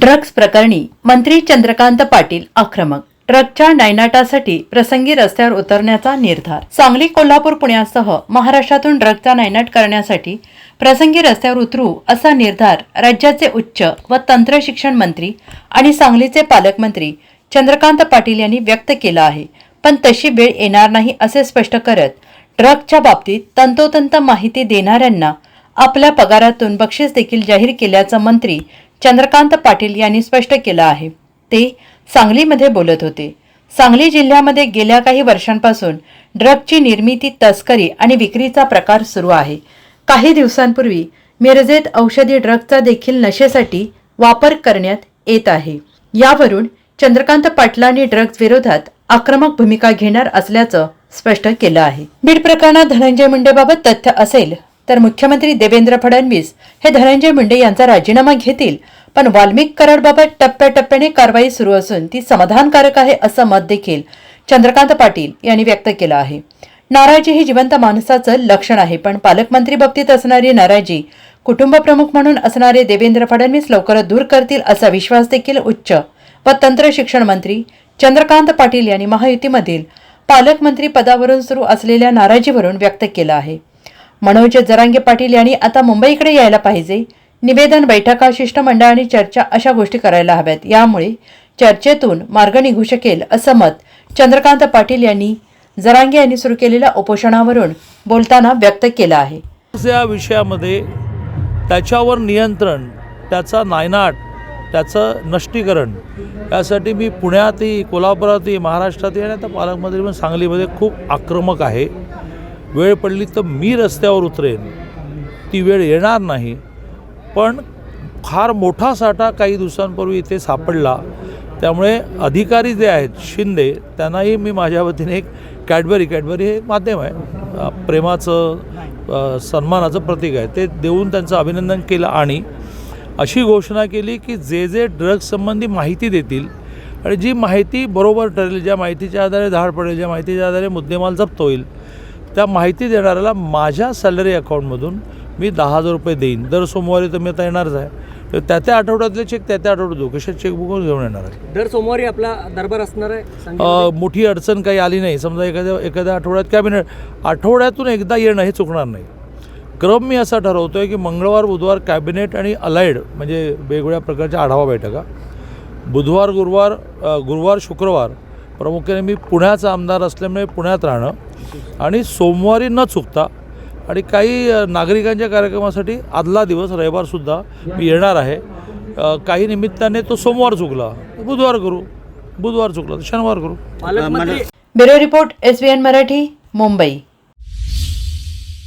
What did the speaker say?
Drugs प्रकरणी मंत्री चंद्रकांत पाटील आक्रमक. ड्रगच्या नायनाटासाठी प्रसंगी रस्त्यावर उतरण्याचा निर्धार. सांगली कोल्हापूर पुण्यासह महाराष्ट्रातून ड्रगचा नायनाट करण्यासाठी प्रसंगी रस्त्यावर उतरू असा निर्धार राज्याचे उच्च व तंत्र शिक्षण मंत्री आणि सांगलीचे पालकमंत्री चंद्रकांत पाटील यांनी व्यक्त केला आहे. पण तशी वेळ येणार नाही असे स्पष्ट करत ड्रगच्या बाबतीत तंतोतंत माहिती देणाऱ्यांना आपल्या पगारातून बक्षीस देखील जाहीर केल्याचं मंत्री चंद्रकांत पाटील यांनी स्पष्ट केलं आहे. ते सांगलीमध्ये बोलत होते. सांगली जिल्ह्यामध्ये गेल्या काही वर्षांपासून ड्रगची निर्मिती तस्करी आणि विक्रीचा प्रकार सुरू आहे. काही दिवसांपूर्वी मिरजेत औषधी ड्रगचा देखील नशेसाठी वापर करण्यात येत आहे. यावरून चंद्रकांत पाटलांनी ड्रग्ज विरोधात आक्रमक भूमिका घेणार असल्याचं स्पष्ट केलं आहे. बीड प्रकरणात धनंजय मुंडेबाबत तथ्य असेल तर मुख्यमंत्री देवेंद्र फडणवीस हे धनंजय मुंडे यांचा राजीनामा घेतील. पण वाल्मिक कराडबाबत टप्प्याटप्प्याने कारवाई सुरू असून ती समाधानकारक आहे असं मत देखील चंद्रकांत पाटील यांनी व्यक्त केलं आहे. नाराजी ही जिवंत माणसाचं लक्षण आहे पण पालकमंत्री बाबतीत असणारी नाराजी कुटुंब प्रमुख म्हणून असणारे देवेंद्र फडणवीस लवकरच दूर करतील असा विश्वास देखील उच्च. व तंत्र शिक्षण मंत्री चंद्रकांत पाटील यांनी महायुतीमधील पालकमंत्री पदावरून सुरू असलेल्या नाराजीवरून व्यक्त केला आहे. मनोज जरांगे पाटील यांनी आता मुंबईकडे यायला पाहिजे. निवेदन बैठका शिष्टमंडळ आणि चर्चा अशा गोष्टी करायला हव्यात. यामुळे चर्चेतून मार्ग निघू शकेल असं मत चंद्रकांत पाटील यांनी जरांगे यांनी सुरू केलेल्या उपोषणावरून बोलताना व्यक्त केलं आहे. या विषयामध्ये त्याच्यावर नियंत्रण त्याचा नायनाट त्याचं नष्टीकरण यासाठी मी पुण्यातही कोल्हापुरातही महाराष्ट्रातही आणि आता पालकमंत्री पण सांगलीमध्ये खूप आक्रमक आहे. वेळ पडली तर मी रस्त्यावर उतरेन. ती वेळ येणार नाही. पण फार मोठा साठा काही दिवसांपूर्वी इथे सापडला. त्यामुळे अधिकारी जे आहेत शिंदे त्यांनाही मी माझ्या वतीने एक कॅडबरी कॅडबरी हे माध्यम आहे. प्रेमाचं सन्मानाचं प्रतीक आहे. ते देऊन त्यांचं अभिनंदन केलं आणि अशी घोषणा केली की जे जे ड्रग्ससंबंधी माहिती देतील आणि जी माहिती बरोबर ठरेल ज्या माहितीच्या आधारे धाड पडेल ज्या माहितीच्या आधारे मुद्देमाल जप्त होईल त्या माहिती देणाऱ्याला माझ्या सॅलरी अकाउंटमधून मी दहा हजार रुपये देईन. दर सोमवारी तर मी आता येणारच आहे. तर त्या त्या आठवड्यातले चेक त्या त्या आठवड्यात देऊ कशा चेकबुक घेऊन येणार आहे. दर सोमवारी आपला दरबार असणार आहे मोठी अडचण काही आली नाही. समजा एखाद्या एखाद्या आठवड्यात कॅबिनेट आठवड्यातून एकदा येणं हे चुकणार नाही. क्रम मी असा ठरवतो आहे की मंगळवार बुधवार कॅबिनेट आणि अलाइड म्हणजे वेगवेगळ्या प्रकारच्या आढावा बैठका. बुधवार गुरुवार गुरुवार शुक्रवार प्रामुख्याने मी पुण्याचा आमदार असल्यामुळे पुण्यात राहणं आणि सोमवारी न चुकता आणि काही नागरिकांच्या कार्यक्रमासाठी आदला दिवस रविवारसुद्धा मी येणार आहे. काही निमित्ताने तो सोमवार चुकला. बुधवार करू. बुधवार चुकला. तर शनिवार करू. Bureau report S Marathi Mumbai.